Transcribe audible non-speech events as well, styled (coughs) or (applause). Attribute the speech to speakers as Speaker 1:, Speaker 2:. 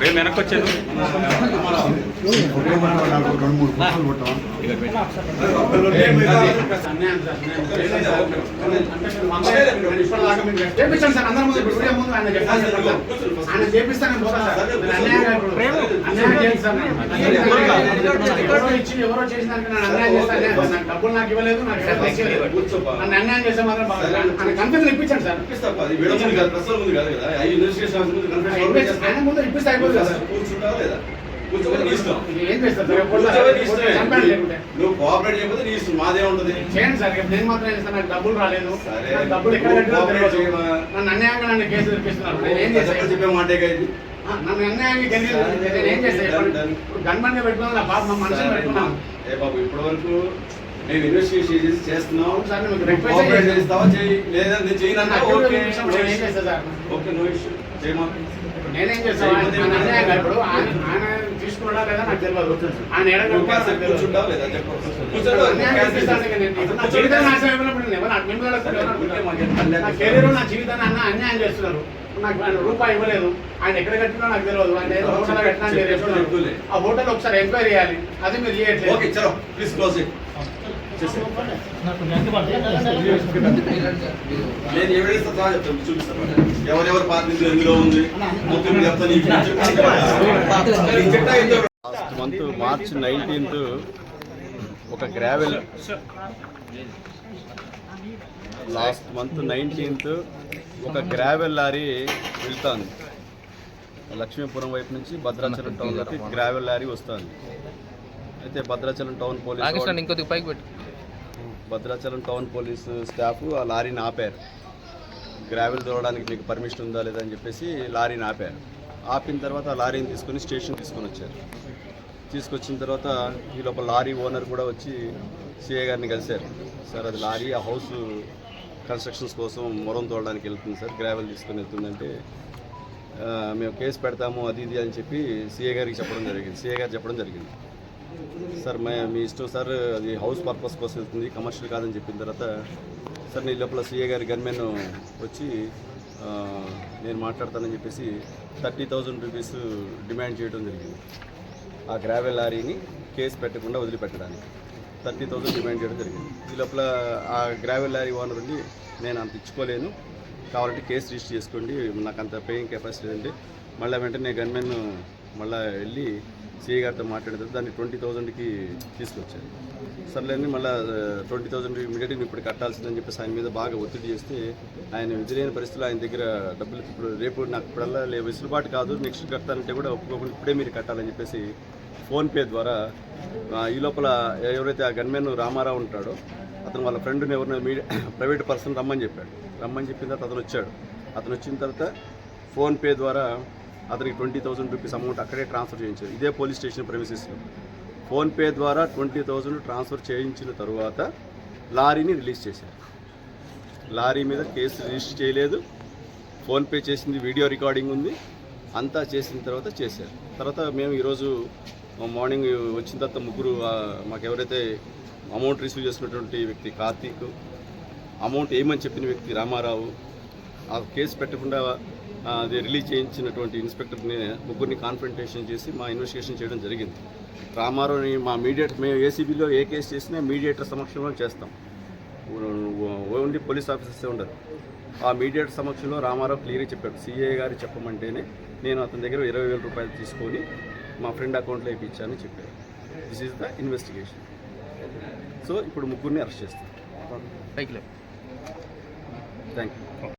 Speaker 1: రేపు వెనక్కి వచ్చాను
Speaker 2: చేపించండి సార్ ఎవరో చేసిన అన్యాయం నాకు డబ్బులు నాకు ఇవ్వలేదు నాకు అన్యాయం చేస్తే మాత్రం కన్ఫ్యూజన్ ఇప్పించండి సార్ ఆయన ముందు ఇప్పిస్తే అయిపోతుంది కదా లేకుంటే?
Speaker 3: నువ్వు కోఆపరేట్ చేయకపోతే నీ ఇష్టం మాదే ఉంటది
Speaker 2: చేయండి సార్ నేను మాత్రం చేస్తాను. నాకు డబ్బులు రాలేదు. డబ్బులు ఎక్కడ? నన్ను అన్యాయంగా నన్ను కేసు తెప్పిస్తున్నారు నేను ఏం చేశాను
Speaker 3: చెప్పే మాటే కదా.
Speaker 2: నన్ను అన్యాయంగా తెలియదు నేను ఏం చేస్తాను గన్మన్ పెట్టుకున్నాను నా బాబు మా మనుషులు
Speaker 3: ఏ బాబు ఇప్పటి వరకు మేము ఇన్వెస్టిగేషన్ చేసి చేస్తున్నాం.
Speaker 2: చేసి-
Speaker 3: చేస్తావా? చేయి. లేదా నేను చేయను
Speaker 2: నన్ను
Speaker 3: అంటే
Speaker 2: అడ్డు
Speaker 3: ఓకే.
Speaker 2: చేస్తాను
Speaker 3: ఓకే నో ఇష్యూ.
Speaker 2: నేనేం చేస్తాను ఇప్పుడు ఆయన ఆయన తీసుకున్నాడా లేదా నాకు తెలియదు ఆయన ఎడ
Speaker 3: నువ్వు కాసేపు కూర్చుంటావా లేదా? చెప్పు. కూర్చోండి.
Speaker 2: అన్యాయం చేపిస్తాను ఇక నేను. ఇప్పుడు నా జీవితం. నా కెరీర్ నా జీవితాన్ని అన్న అన్యాయం చేస్తున్నారు. నాకు ఆయన రూపాయి ఇవ్వలేదు. ఆయన ఎక్కడ కట్టినా నాకు తెలియదు ఆయన ఏదో హోటల్ కట్టినా. ఆ హోటల్ ఒకసారి ఎంక్వైరీ చేయాలి. అది మీరు చేయట్లేదు.
Speaker 3: ఓకే చలో. ప్లీజ్ క్లోజ్ ఇట్ నేను ఎవిడెన్స్ సహా చెప్తాను చూపిస్తాను ఎవరెవరి ఇందులో ఎందులో ఉంది? మొత్తం చెప్తాను
Speaker 4: లాస్ట్ మంత్ మార్చ్ నైన్టీన్త్ ఒక గ్రావెల్ లాస్ట్ మంత్ నైన్టీన్త్ ఒక గ్రావెల్ లారీ వెళ్తుంది. లక్ష్మీపురం వైపు నుంచి భద్రాచలం టౌన్లోకి గ్రావెల్ లారీ వస్తుంది. అయితే భద్రాచలం టౌన్ పోలీస్
Speaker 5: ఇంకొద్ది పైకి పెట్టు.
Speaker 4: భద్రాచలం టౌన్ పోలీసు స్టాఫ్ ఆ లారీని ఆపారు. గ్రావెల్ దూరడానికి మీకు పర్మిషన్ ఉందా లేదా అని చెప్పేసి లారీని ఆపారు. ఆపిన తర్వాత ఆ లారీని తీసుకొని స్టేషన్ తీసుకొని వచ్చారు. తీసుకొచ్చిన తర్వాత ఈ లోపల లారీ ఓనర్ కూడా వచ్చి సిఏ గారిని కలిశారు. సార్ అది లారీ ఆ హౌస్ కన్స్ట్రక్షన్స్ కోసం మొరం తోడడానికి వెళ్తుంది సార్ గ్రావెల్ తీసుకొని వెళ్తుందంటే మేము కేసు పెడతాము అది ఇది అని చెప్పి సిఏ గారికి చెప్పడం జరిగింది. సిఏ గారు చెప్పడం జరిగింది. సార్ మీ ఇష్టం సార్ అది హౌస్ పర్పస్ కోసం వెళ్తుంది కమర్షియల్ కాదని చెప్పిన తర్వాత సార్ నీ లోపల సీఏ గారి గన్మెన్ వచ్చి నేను మాట్లాడతానని చెప్పేసి థర్టీ థౌజండ్ రూపీస్ డిమాండ్ చేయడం జరిగింది. ఆ గ్రావెల్ లారీని కేసు పెట్టకుండా వదిలిపెట్టడానికి థర్టీ థౌజండ్ డిమాండ్ చేయడం జరిగింది. ఈ లోపల ఆ గ్రావెల్ లారీ ఓనర్ ఉండి నేను అంత ఇచ్చుకోలేను. కావాలంటే కేసు రిజిస్టర్ చేసుకోండి. నాకు అంత పేయింగ్ కెపాసిటీ ఉంది మళ్ళీ వెంటనే గన్మెన్ మళ్ళీ వెళ్ళి సిఐ గారితో మాట్లాడిన తర్వాత దాన్ని ట్వంటీ థౌజండ్కి తీసుకొచ్చారు. సర్లేని మళ్ళీ ట్వంటీ థౌజండ్ ఇమీడియట్గా ఇప్పుడు కట్టాల్సిందని చెప్పేసి ఆయన మీద బాగా ఒత్తిడి చేస్తే ఆయన విధులేని పరిస్థితుల్లో ఆయన దగ్గర డబ్బులు ఇప్పుడు రేపు నాకు ఇప్పుడల్లా లేదు వెసులుబాటు కాదు. నెక్స్ట్ కట్టాలంటే కూడా ఒప్పుకోకుండా ఇప్పుడే మీరు కట్టాలని చెప్పేసి ఫోన్పే ద్వారా ఈ లోపల ఎవరైతే ఆ గన్మెన్ రామారావు ఉంటాడో అతను వాళ్ళ ఫ్రెండ్ని ఎవరిని మీడియా (coughs) ప్రైవేట్ పర్సన్ రమ్మని చెప్పాడు. రమ్మని చెప్పిన తర్వాత అతను వచ్చాడు. అతను వచ్చిన తర్వాత ఫోన్పే ద్వారా అతనికి ట్వంటీ థౌసండ్ రూపీస్ అమౌంట్ అక్కడే ట్రాన్స్ఫర్ చేయించారు. ఇదే పోలీస్ స్టేషన్ ప్రెమిసెస్లో ఫోన్పే ద్వారా ట్వంటీ థౌసండ్ ట్రాన్స్ఫర్ చేయించిన తర్వాత లారీని రిలీజ్ చేశారు. లారీ మీద కేసు రిజిస్టర్ చేయలేదు. ఫోన్పే చేసింది వీడియో రికార్డింగ్ ఉంది. అంతా చేసిన తర్వాత చేశారు. తర్వాత మేము ఈరోజు మార్నింగ్ వచ్చిన తర్వాత ముగ్గురు మాకు ఎవరైతే అమౌంట్ రిసీవ్ చేసినటువంటి వ్యక్తి కార్తీక్ అమౌంట్ ఏమని చెప్పిన వ్యక్తి రామారావు ఆ కేసు పెట్టకుండా అది రిలీజ్ చేయించినటువంటి ఇన్స్పెక్టర్ని ముగ్గురిని కాన్ఫరంటేషన్ చేసి మా ఇన్వెస్టిగేషన్ చేయడం జరిగింది. రామారావుని మా మీడియేటర్ మేము ఏసీబీలో ఏ కేసు చేసినా మీడియేటర్ సమక్షంలో చేస్తాం. ఓన్లీ పోలీస్ ఆఫీసర్సే ఉండరు. ఆ మీడియేటర్ సమక్షంలో రామారావు క్లియర్గా చెప్పాడు. సిఏ గారు చెప్పమంటేనే నేను అతని దగ్గర ఇరవై వేల రూపాయలు తీసుకొని మా ఫ్రెండ్ అకౌంట్లో ఇప్పించానని చెప్పారు this is the investigation so ఇప్పుడు ముగ్గురిని అరెస్ట్ చేస్తాం.
Speaker 5: పైకి లే
Speaker 4: థ్యాంక్ యూ